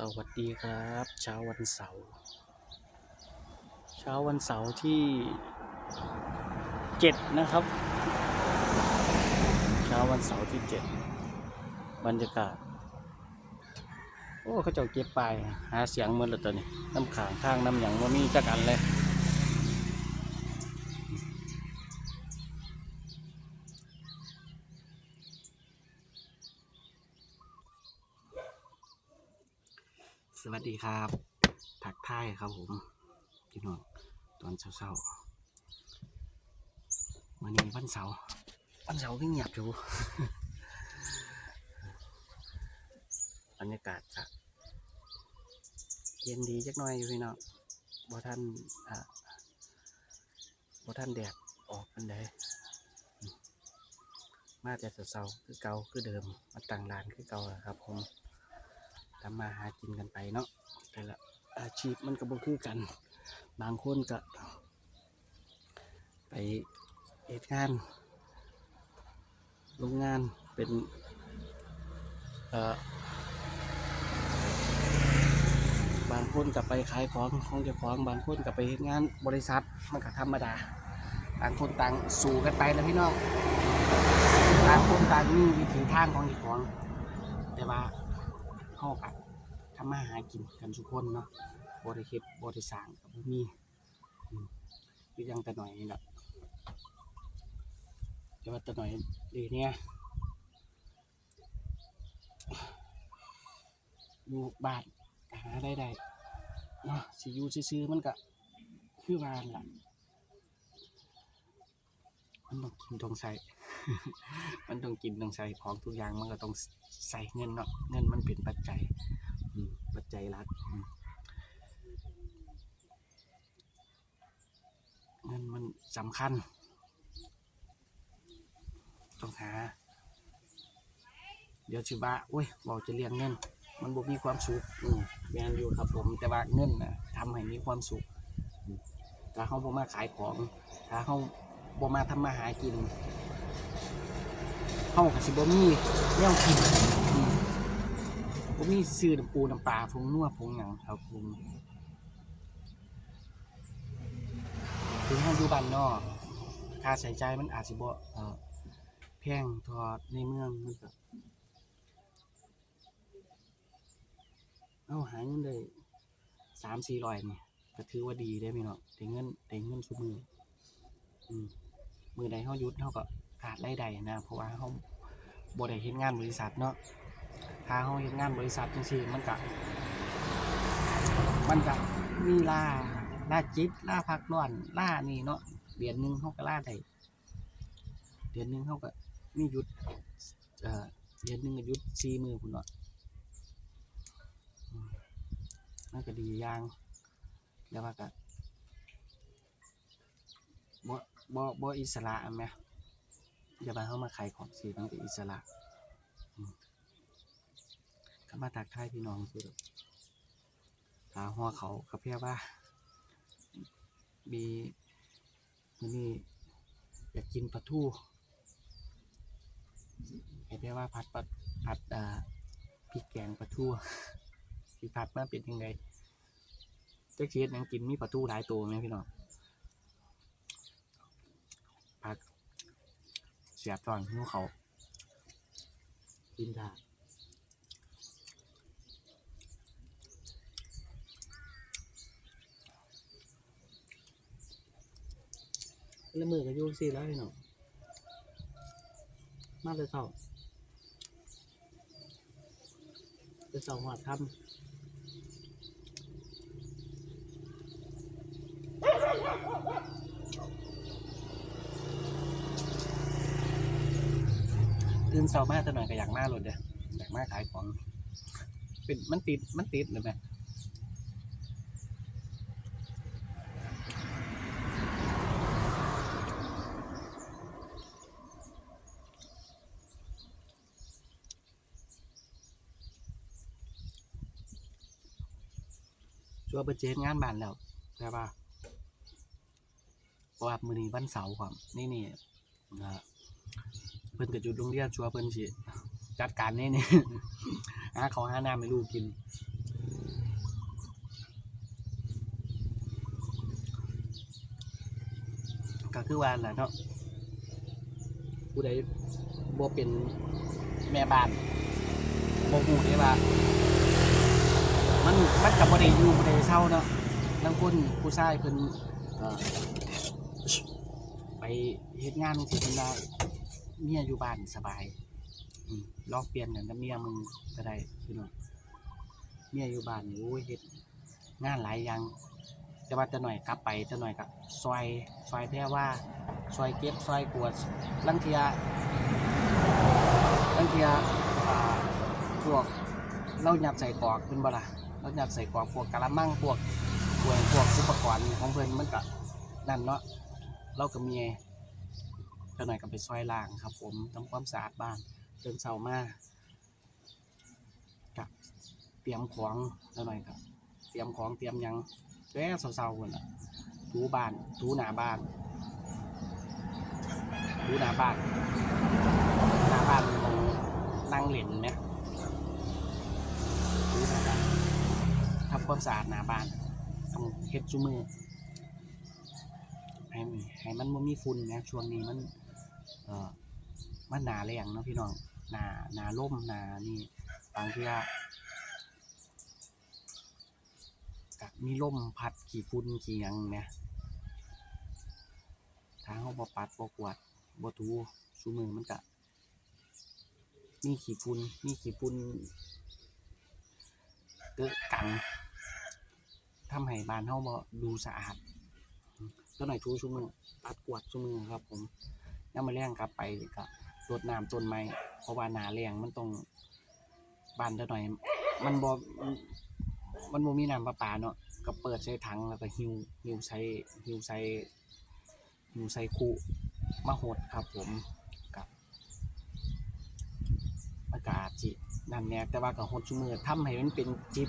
สวัสดีครับเช้าวันเสาร์เช้าวันเสาร์ที่เจ็ดนะครับ เช้าวันเสาร์ที่เจ็ดบรรยากาศ โอ้เขาเจ้าเก็บไปหาเสียงเมื่อไรตัวนี้น้ำขางข้างน้ำหยังว่ามีจักอันเลย สวัสดีครับถักท่ายครับผมพี่น้องตอนเช้าๆวันนี้วันเสาร์วันเสาร์ก็เงียบอยู่บรรยากาศจะเย็นดีจักหน่อยอยู่พี่น้องบ่ท่านอ่าบ่ท่านแดดออกกันได้มาแต่เช้าๆคือเก่าคือเดิมมาตั้งร้านคือเก่าครับผม ทำมาหากินกันไปเนาะแต่ละอาชีพมันก็บ่คือกัน บางคนก็ ไปเหตุงานโรงงานเป็นบางคนก็ไปขายของของเจ้าของบางคนก็ไปเฮ็ดงานบริษัทมันก็ธรรมดาต่างคนต่างสู่กันไปนะพี่น้องต่างคนต่างมีวิถีทางของเจ้าของแต่ว่า เฮากับทำมาหากินกันทุกคนเนาะบริเฮ็ดบริสางกับมีอืมคือยังแต่หน่อยนี่แหละแต่ว่าแต่หน่อยดีเนี่ยอยู่บ้านหาได้ได้เนาะสิอยู่ซื่อมันก็คือว่านั่นล่ะมันต้องกินต้องใส่ มันต้องกินต้องใส่ของทุกอย่างมันก็ต้องใส่เงินเนาะเงินมันเป็นปัจจัยปัจจัยหลักอืมเงินมันสำคัญ ต้องหา เดี๋ยวชิว่าโอ้ยบอกจะเรียงเงิน มันบ่มีความสุขอืมแมนอยู่ครับผม แต่ว่าเงินนะทำให้มีความสุขถ้าเฮาบ่มาขายของ ถ้าเฮาบ่มาทำมาหากิน เฮาก็สิบ่มีแนวกินอืมบ่มีซื้อน้ำปูน้ำปลาผงนัวผงหยังครับผมถึงเฮาอยู่บ้านนอกค่าใช้จ่ายมันอาจสิบ่เอ่อแพงทอในเมืองมันก็เอาหาเงินได้3-400นี่ก็ถือว่าดีเด้พี่น้องได้เงินได้เงินซุมืออืมมือใดเฮาหยุดเฮาก็ ขาดรายได้นะเพราะว่าเฮาบ่ได้เฮ็ดงานบริษัทเนาะถ้าเฮาเฮ็ดงานบริษัทจังซี่มันก็มันก็มีลาลาจิตลาพักร้อนลานี่เนาะเดือนหนึ่งเฮาก็ลาได้เดือนหนึ่งเฮาก็มีหยุดเอ่อเดือนหนึ่งก็หยุด4มื้อพุ่นเนาะอืมมันก็ดีอย่างแต่ว่าก็บ่บ่บ่อิสระอะแหม ย่ามาเข้ามาขายของสิมันเป็นอิสระก็มาทักทายพี่น้องสิถ้าหัวเขาก็เพียว่า มีมนี้อยากกินปลาทูให้เพียว่าผัดปลาผัดอ่าพริกแกงปลาทูที่ผัดมาเป็นยังไงเจ๊เชียดยังกินมีปลาทูหลายตัวไหมพี่น้องผัด เสียบตอนหิ้วเขากินได้แล้วมือก็อยุ่สิแล้วพี่น้องมาเลยเท่าจะเสาหัวทำ ตื่นเสามาแต่หน่อยก็อยากมาเลยเด้ออยากมาขายของเป็นมันติดมันติดเลยไหมชัวร์เบอร์เจนงานบ้านแล้วใช่ป่ะเพราะว่ามือนี้วันเสาร์ครับนี่นี่นะ เพิ่นกับจุดโรงเรียนชัวเพิ่นสิจัดการนี่นี่ยหาเขาห้าน้ำไม่รู้กิน ก็คือว่าแหละเนาะผู้ใดบ่เป็นแม่บ้านบ่ฮู้ได้ว่ามันมันกับบ่ได้อยู่บ่ได้เช่าเนาะลางคนผู้ชายเพิ่นไปเฮ็ดงานสิเพิ่นได เมียอยู่บ้านสบายลองเปลี่ยนกันกับเมียมึงก็ได้พี่น้องเมียอยู่บ้านนี่โอ้ยเฮ็ดงานหลายอย่าง แต่ว่าจะหน่อยกลับไปจะหน่อยกับซอยซอยแพ่ว่าซอยเก็บซอยกวดลังเทียลังเทียพวกเราหยัดใส่กอกเป็นบ่ล่ะเราหยัดใส่กอกพวกกะละมังพวกพวกพวกอุปกรณ์ของเพิ่อนมันก็นั่นเนาะเราก็มี จะหน่อยกับไปซอยล่างครับ ผมทำความสะอาดบ้านเดินเสามากับเตรียมของจะหน่อยกับเตรียมของเตรียมยังแก่เศร้าๆคนอะถูบ้านถูหน้าบ้านถูหน้าบ้านหน้าบ้านตรงนั่งเหรียญเนี่ยถูหน้าบ้านทำความสะอาดหน้าบ้านต้องเฮ็ดจุมือให้มันให้มันบ่มีฝุ่นนะช่วงนี้มัน มันหนาแรงเนาะพี่น้องหนาหนาล่มหนานี่บางทีอะกะมีลมพัดขี่ฝุ่นขี่ยังเนี่ยทางเขาบ่ปัดบ่กวาดบ่ถูชูมือมันกะมีขี่ฝุ่นมีขี่ฝุ่นเกิดกังทำให้บ้านเฮาบ่ดูสะอาดก็หน่อยทูชูมือปัดกวาดชูมือครับ ผมยามมาแรงกลับไปก็ รดน้ำต้นไม้เพราะว่าหนาแรงมันต้องบานเท่าหน่อย มันบ่มันบ่มีน้ำประปาเนาะก็เปิดใส่ถังแล้วก็หิวหิวใส่หิวใส่หิวใส่คูมาหดครับ ผมกับอากาศจินั่นแน่แต่ว่าก็หดชุมือทำให้มันเป็นจิต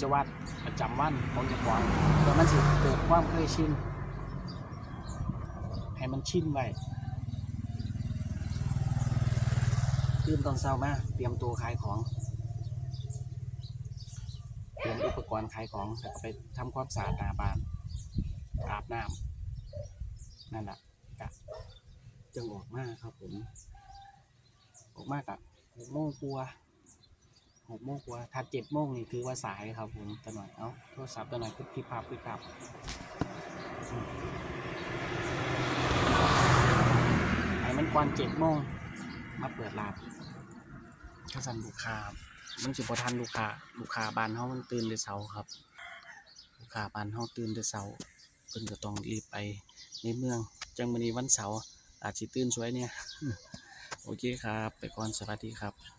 จวัดประจำวันของเจ้าของเพื่มันสิเกิดความเคยชินให้มันชินไว้ ตื่นตอนเช้ามาเตรียมตัวขายของ เตรียมอุปกรณ์ขายของแล้วก็ไปทำความสะอาดหน้าบ้านอาบน้ำนั่นแหละกะจึงออกมากครับผมออกมากอะหกโมงกลัวหกโมงกลัวาถ้าเจ็ดโมงนี่ถือว่าสายครับผมตะหน่อย เอ้าโทรศัพท์ตะหน่อยคือพิพับพิพับอืมให้มันก่อนเจ็ดโมง มาเปิดร้านข้าสันลูกค้ามันสิบ่ทันลูกค้าลูกค้าบ้านเฮามันตื่นแต่เช้าครับ ลูกค้าบ้านเฮาตื่นแต่เช้าเพิ่นก็ต้องรีบไปในเมือง จังมื้อนี้วันเสาร์อาจสิตื่นสวยเนี่ย โอเคครับ ไปก่อนสวัสดีครับ